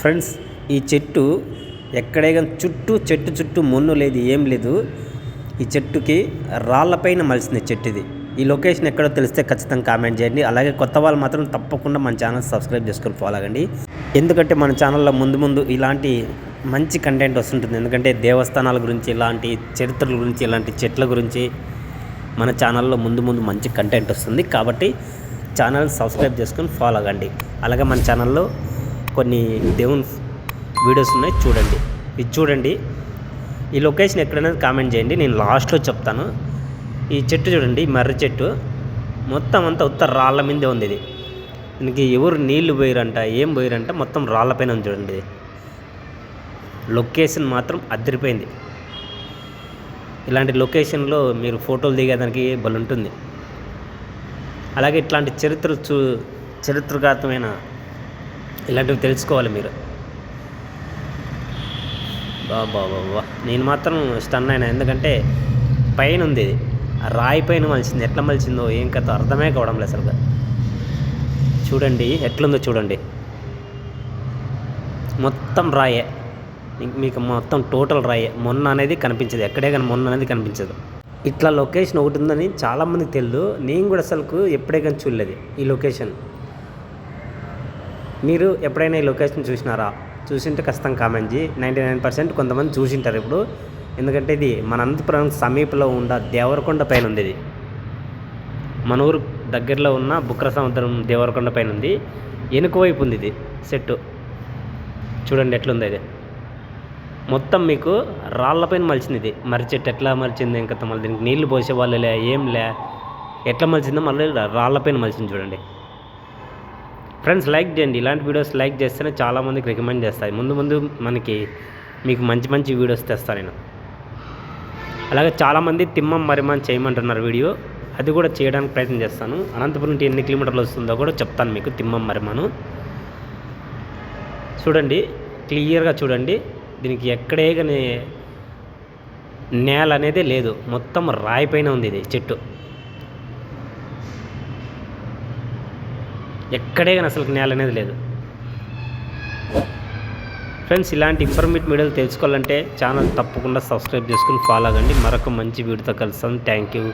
Friends ఈ చెట్టు ఎక్కడే కానీ చుట్టూ చెట్టు చుట్టూ మొన్ను లేదు ఏం లేదు. ఈ చెట్టుకి రాళ్ళపైన మలిసింది చెట్టు ఇది ఈ లొకేషన్ ఎక్కడో తెలిస్తే ఖచ్చితంగా కామెంట్ చేయండి. అలాగే కొత్త వాళ్ళు మాత్రం తప్పకుండా మన ఛానల్ సబ్స్క్రైబ్ చేసుకొని ఫాలో అవ్వండి ఎందుకంటే మన ఛానల్లో ముందు ముందు ఇలాంటి మంచి కంటెంట్ వస్తుంటుంది. ఎందుకంటే దేవస్థానాల గురించి ఇలాంటి చరిత్రల గురించి ఇలాంటి చెట్ల గురించి మన ఛానల్లో ముందు ముందు మంచి కంటెంట్ వస్తుంది. కాబట్టి ఛానల్ సబ్స్క్రైబ్ చేసుకొని ఫాలో అవ్వండి అలాగే మన ఛానల్లో కొన్ని దేవుని వీడియోస్ ఉన్నాయి చూడండి. ఇది చూడండి. ఈ లొకేషన్ ఎక్కడైనా కామెంట్ చేయండి నేను లాస్ట్లో చెప్తాను. ఈ చెట్టు చూడండి మర్రి చెట్టు. మొత్తం అంతా ఉత్తర రాళ్ళ మీదే ఉంది ఇది. దీనికి ఎవరు నీళ్ళు పోయిరంట ఏం పోయిరంట మొత్తం రాళ్ళపైన ఉంది చూడండి. లొకేషన్ మాత్రం అదిరిపోయింది. ఇలాంటి లొకేషన్లో మీరు ఫోటోలు దిగేదానికి బలుంటుంది అలాగే ఇట్లాంటి చరిత్ర చూ చరిత్రగాతమైన ఇలాంటివి తెలుసుకోవాలి మీరు. బాబా బాబా నేను మాత్రం స్టన్ అయినా. ఎందుకంటే పైన ఉంది ఇది. ఆ రాయి పైన మలిచింది. ఎట్లా మలిచిందో ఏం కథ అర్థమే కావడం లేదు అసలు చూడండి ఎట్లుందో చూడండి. మొత్తం రాయే. మీకు- మీకు మొత్తం టోటల్ రాయే. మొన్న అనేది కనిపించదు. ఎక్కడే కానీ మొన్న అనేది కనిపించదు. ఇట్లా లొకేషన్ ఒకటి ఉందని చాలామందికి తెలియదు నేను కూడా అసలుకు ఎప్పుడే కానీ చూడలేదు ఈ లొకేషన్. మీరు ఎప్పుడైనా ఈ లొకేషన్ చూసినారా? చూసింటే ఖచ్చితంగా కామెంట్ చేయి. నైంటీ నైన్ పర్సెంట్ కొంతమంది చూసింటారు ఇప్పుడు. ఎందుకంటే ఇది మన అనంతపురం సమీపంలో ఉన్న దేవరకొండ పైన ఉంది ఇది. మన ఊరు దగ్గరలో ఉన్న బుక్ర సముద్రం దేవరకొండ పైన ఉంది. వెనుక వైపు ఉంది ఇది సెట్టు. చూడండి ఎట్లుంది ఇది. మొత్తం మీకు రాళ్ళపైన మలిచింది ఇది. మర్రి చెట్టు ఎట్లా మలిచింది ఇంకా మళ్ళీ దీనికి నీళ్ళు పోసే వాళ్ళు లే ఏం లే. ఎట్లా మలిచిందో మళ్ళీ రాళ్ళపైన మలిచింది చూడండి. ఫ్రెండ్స్ లైక్ చేయండి. ఇలాంటి వీడియోస్ లైక్ చేస్తేనే చాలామందికి రికమెండ్ చేస్తాయి. ముందు ముందు మనకి మీకు మంచి మంచి వీడియోస్ తెస్తాను నేను. అలాగే చాలామంది తిమ్మం మరిమని చేయమంటున్నారు వీడియో. అది కూడా చేయడానికి ప్రయత్నం చేస్తాను. అనంతపురం నుండి ఎన్ని కిలోమీటర్లు వస్తుందో కూడా చెప్తాను మీకు తిమ్మం మరిమను. చూడండి క్లియర్గా చూడండి. దీనికి ఎక్కడే కానీ నేల అనేది లేదు. మొత్తం రాయి పైన ఉంది ఇది చెట్టు. ఎక్కడే కానీ అసలు నేల అనేది లేదు. ఫ్రెండ్స్ ఇలాంటి ఇన్ఫర్మేటివ్ వీడియోలు తెలుసుకోవాలంటే ఛానల్ తప్పకుండా సబ్స్క్రైబ్ చేసుకుని ఫాలో అవ్వండి. మరొక మంచి వీడియోతో కలుస్తాను థ్యాంక్ యూ